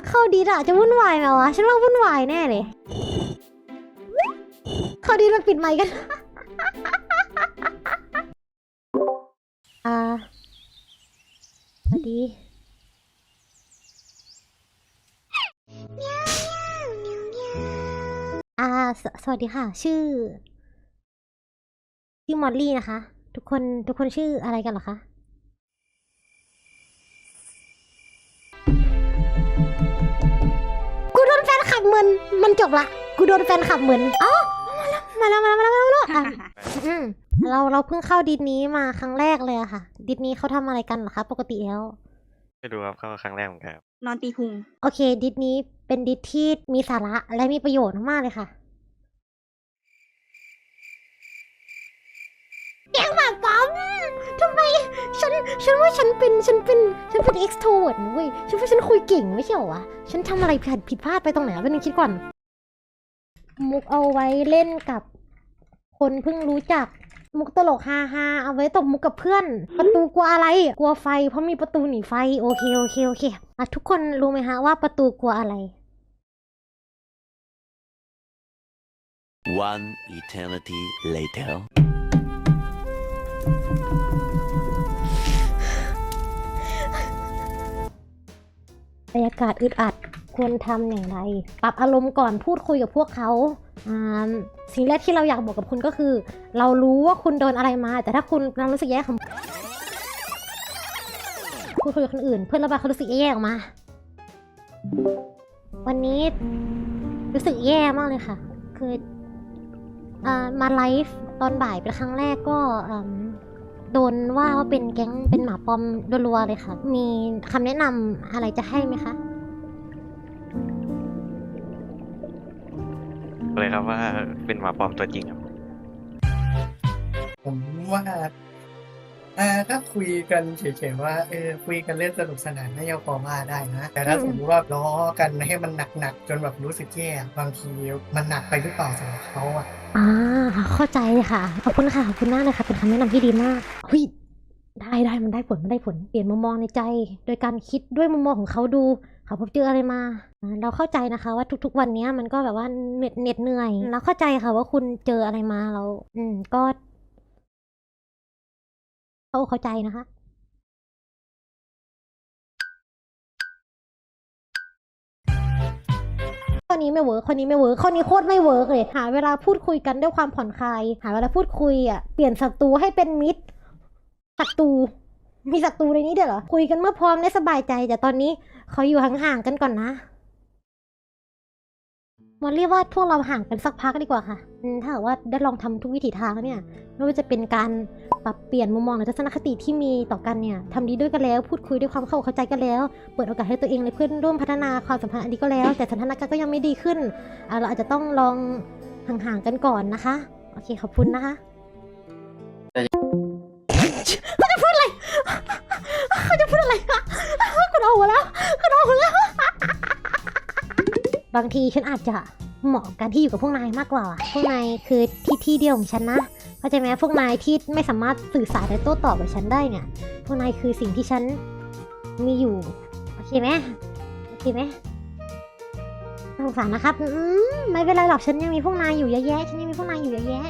กเข้าดีอะจะวุ่นวายไหมวะ ฉันว่าวุ่นวายแน่เลย เข้าดีมาปิดไมค์กัน อ่าสวัสดีอ่าสสวัสดีค่ะ ชื่อ ชื่อมอลลี่นะคะ ทุกคนทุกคนชื่ออะไรกันเหรอคะ บเหมือนมันจบละ กูโดนแฟนขับเหมือนอ๋อมาแล้วมาแล้วมาแล้วมาแล้วมาแล้วอะอืมเราเราเพิ่งเข้าดิสนี้มาครั้งแรกเลยอะค่ะ ดิสนี้เขาทำอะไรกันเหรอคะปกติแล้วไม่รู้ครับเข้าครั้งแรกเหมือนกันครับนอนตีพุง โอเค ดิสนี้เป็นดิสที่มีสาระและมีประโยชน์มากๆเลยค่ะแกงหมาปั๊มทำไม ฉันฉันว่าฉันเป็นฉันเป็นฉันเป็น extrovert นะเว้ยฉันว่าฉันคุยเก่งไม่ใช่เหรอวะฉันทำอะไรผิดผิดพลาดไปตรงไหนวะเป็นงคิดก่อน มุกเอาไว้เล่นกับ คนเพิ่งรู้จัก มุกตลกฮาฮาๆเอาไว้ตบมุกกับเพื่อน ประตูกลัวอะไร กลัวไฟ เพราะมีประตูหนีไฟโอเคโอเคโอเคอะทุกคนรู้ไหมฮะว่าประตูกลัวอะไร One eternity later. ากาศอึดอัดควรทำอย่างไร ปรับอารมณ์ก่อนพูดคุยกับพวกเขาสิ่งแรกที่เราอยากบอกกับคุณก็คือ เรารู้ว่าคุณโดนอะไรมา แต่ถ้าคุณกำลังรู้สึกแย่ของพูดคุยกับคนอื่น เพื่อระบายความรู้สึกแย่ออกมา วันนี้รู้สึกแย่มากเลยค่ะ คืออมาไลฟ์ตอนบ่ายเป็นครั้งแรกก็โดนว่าว่าเป็นแก๊งเป็นหมาปอมรัวๆเลยค่ะ มีคำแนะนำอะไรจะให้ไหมคะ เลยครับว่าเป็นหมาปลอมตัวจริงครับ ผมว่าอ่าถ้าคุยกันเฉยๆว่าเออคุยกันเล่นสนุกสนานน่าจะพอว่าได้นะ แต่ถ้าอืมสมมติว่าล้อกันให้มันหนักๆจนแบบรู้สึกแย่บางทีมันหนักไปหรือเปล่าสำหรับเขาอะอ่าเข้าใจเลยค่ะ ขอบคุณค่ะ ขอบคุณมากเลยค่ะ เป็นคำแนะนำที่ดีมากเฮ้ยได้ได้มันได้ผลมันได้ผล เปลี่ยนมุมมองในใจ โดยการคิดด้วยมุมมองของเขาดู เขาพบเจออะไรมาอ่าเราเข้าใจนะคะว่าทุก ๆ วันเนี้ยมันก็แบบว่าเหน็ดเหน็ดเหนื่อย เราเข้าใจค่ะว่าคุณเจออะไรมาเรา อืม ก็เขาเข้าใจนะคะข้อนี้ไม่เวิร์คข้อนี้ไม่เวิร์คข้อนี้โคตรไม่เวิร์กเลยหาเวลาพูดคุยกันด้วยความผ่อนคลาย หาเวลาพูดคุยอะ เปลี่ยนศัตรูให้เป็นมิตรศัตรู มีศัตรูในนี้ด้วยเหรอ คุยกันเมื่อพร้อมได้สบายใจ แต่ตอนนี้เขาอยู่ห่างๆกันก่อนนะมอลลี่ว่าพวกเราห่างกันสักพักดีกว่าค่ะ ถ้าหากว่าได้ลองทำทุกวิถีทางแล้วเนี่ย ไม่ว่าจะเป็นการปรับเปลี่ยนมุมมองหรือทัศนคติที่มีต่อกันเนี่ยทำดีด้วยกันแล้ว พูดคุยด้วยความเข้าเข้าใจกันแล้ว เปิดโอกาสให้ตัวเองและเพื่อนร่วมพัฒนาความสัมพันธ์อันนี้ก็แล้ว แต่สถานการณ์ก็ยังไม่ดีขึ้น เราอาจจะต้องลองห่างๆกันก่อนนะคะ โอเคขอบคุณนะคะ บางทีฉันอาจจะเหมาะกับการที่อยู่กับพวกนายมากกว่า พวกนายคือที่ที่เดียวของฉันนะ เข้าใจไหมพวกนายที่ไม่สามารถสื่อสารและโต้ตอบกับฉันได้เนี่ย พวกนายคือสิ่งที่ฉันมีอยู่ โอเคไหมโอเคไหมสงสารนะครับ อืมไม่เป็นไรหรอกฉันยังมีพวกนายอยู่เยอะแยะ ฉันยังมีพวกนายอยู่เยอะแยะ